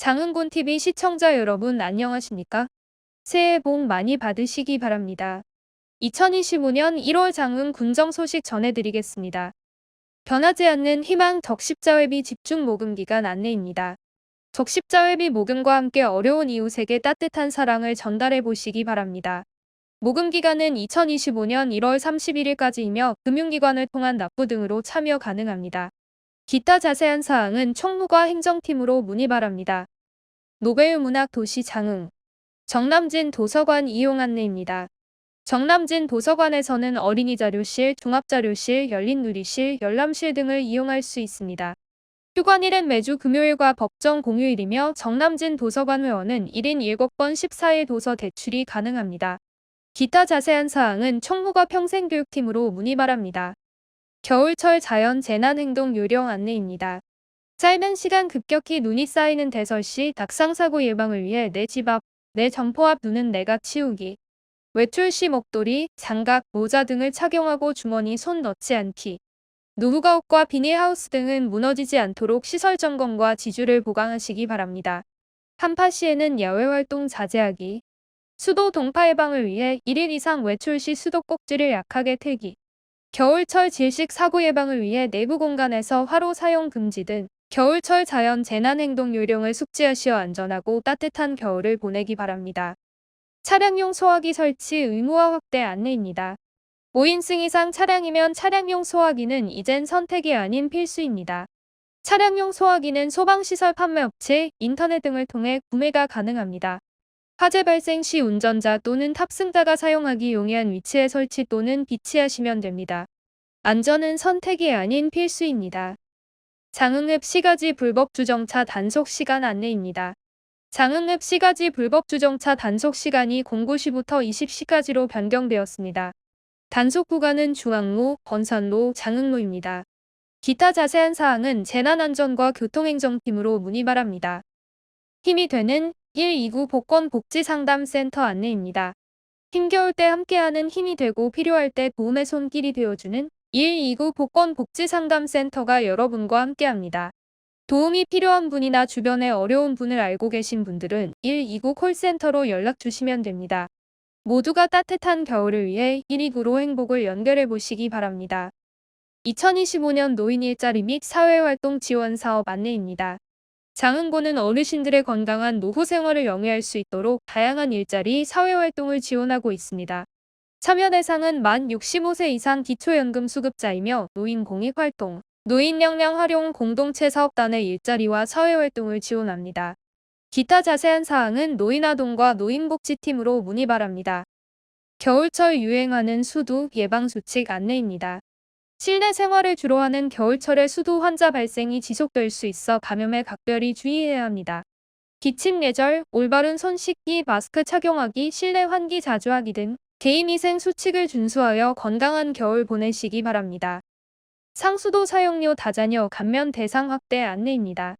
장흥곤TV 시청자 여러분 안녕하십니까? 새해 복 많이 받으시기 바랍니다. 2025년 1월 장흥 군정 소식 전해드리겠습니다. 변하지 않는 희망 적십자회비 집중 모금 기간 안내입니다. 적십자회비 모금과 함께 어려운 이웃에게 따뜻한 사랑을 전달해 보시기 바랍니다. 모금 기간은 2025년 1월 31일까지이며 금융기관을 통한 납부 등으로 참여 가능합니다. 기타 자세한 사항은 총무과 행정팀으로 문의 바랍니다. 노벨 문학 도시 장흥 정남진 도서관 이용 안내입니다. 정남진 도서관에서는 어린이 자료실, 종합 자료실, 열린 누리실, 열람실 등을 이용할 수 있습니다. 휴관일은 매주 금요일과 법정 공휴일이며 정남진 도서관 회원은 1인 7권 14일 도서 대출이 가능합니다. 기타 자세한 사항은 총무과 평생교육팀으로 문의 바랍니다. 겨울철 자연 재난행동 요령 안내입니다. 짧은 시간 급격히 눈이 쌓이는 대설 시 낙상사고 예방을 위해 내 집 앞, 내 점포 앞 눈은 내가 치우기. 외출 시 목도리, 장갑, 모자 등을 착용하고 주머니 손 넣지 않기. 노후가옥과 비닐하우스 등은 무너지지 않도록 시설 점검과 지주를 보강하시기 바랍니다. 한파 시에는 야외 활동 자제하기. 수도 동파 예방을 위해 1일 이상 외출 시 수도꼭지를 약하게 틀기. 겨울철 질식 사고 예방을 위해 내부 공간에서 화로 사용 금지 등 겨울철 자연 재난행동 요령을 숙지하시어 안전하고 따뜻한 겨울을 보내기 바랍니다. 차량용 소화기 설치 의무화 확대 안내입니다. 5인승 이상 차량이면 차량용 소화기는 이젠 선택이 아닌 필수입니다. 차량용 소화기는 소방시설 판매업체, 인터넷 등을 통해 구매가 가능합니다. 화재 발생 시 운전자 또는 탑승자가 사용하기 용이한 위치에 설치 또는 비치하시면 됩니다. 안전은 선택이 아닌 필수입니다. 장흥읍 시가지 불법 주정차 단속 시간 안내입니다. 장흥읍 시가지 불법 주정차 단속 시간이 09시부터 20시까지로 변경되었습니다. 단속 구간은 중앙로, 건산로, 장흥로입니다. 기타 자세한 사항은 재난안전과 교통행정팀으로 문의 바랍니다. 힘이 되는 129 복권복지상담센터 안내입니다. 힘겨울 때 함께하는 힘이 되고 필요할 때 도움의 손길이 되어주는 129 복권복지상담센터가 여러분과 함께합니다. 도움이 필요한 분이나 주변에 어려운 분을 알고 계신 분들은 129 콜센터로 연락 주시면 됩니다. 모두가 따뜻한 겨울을 위해 129로 행복을 연결해 보시기 바랍니다. 2025년 노인 일자리 및 사회활동 지원 사업 안내입니다. 장흥고는 어르신들의 건강한 노후 생활을 영위할 수 있도록 다양한 일자리, 사회활동을 지원하고 있습니다. 참여 대상은 만 65세 이상 기초연금 수급자이며 노인 공익활동, 노인 역량 활용 공동체 사업단의 일자리와 사회활동을 지원합니다. 기타 자세한 사항은 노인아동과 노인복지팀으로 문의 바랍니다. 겨울철 유행하는 수두 예방수칙 안내입니다. 실내 생활을 주로 하는 겨울철에 수도 환자 발생이 지속될 수 있어 감염에 각별히 주의해야 합니다. 기침 예절, 올바른 손 씻기, 마스크 착용하기, 실내 환기 자주 하기 등 개인위생 수칙을 준수하여 건강한 겨울 보내시기 바랍니다. 상수도 사용료 다자녀 감면 대상 확대 안내입니다.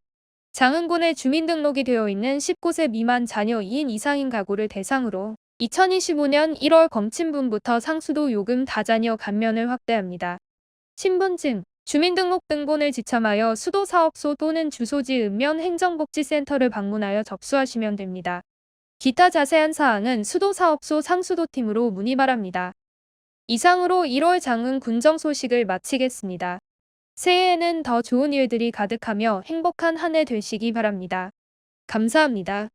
장흥군에 주민등록이 되어 있는 19세 미만 자녀 2인 이상인 가구를 대상으로 2025년 1월 검침분부터 상수도 요금 다자녀 감면을 확대합니다. 신분증, 주민등록 등본을 지참하여 수도사업소 또는 주소지 읍면 행정복지센터를 방문하여 접수하시면 됩니다. 기타 자세한 사항은 수도사업소 상수도팀으로 문의 바랍니다. 이상으로 1월 장흥 군정 소식을 마치겠습니다. 새해에는 더 좋은 일들이 가득하며 행복한 한 해 되시기 바랍니다. 감사합니다.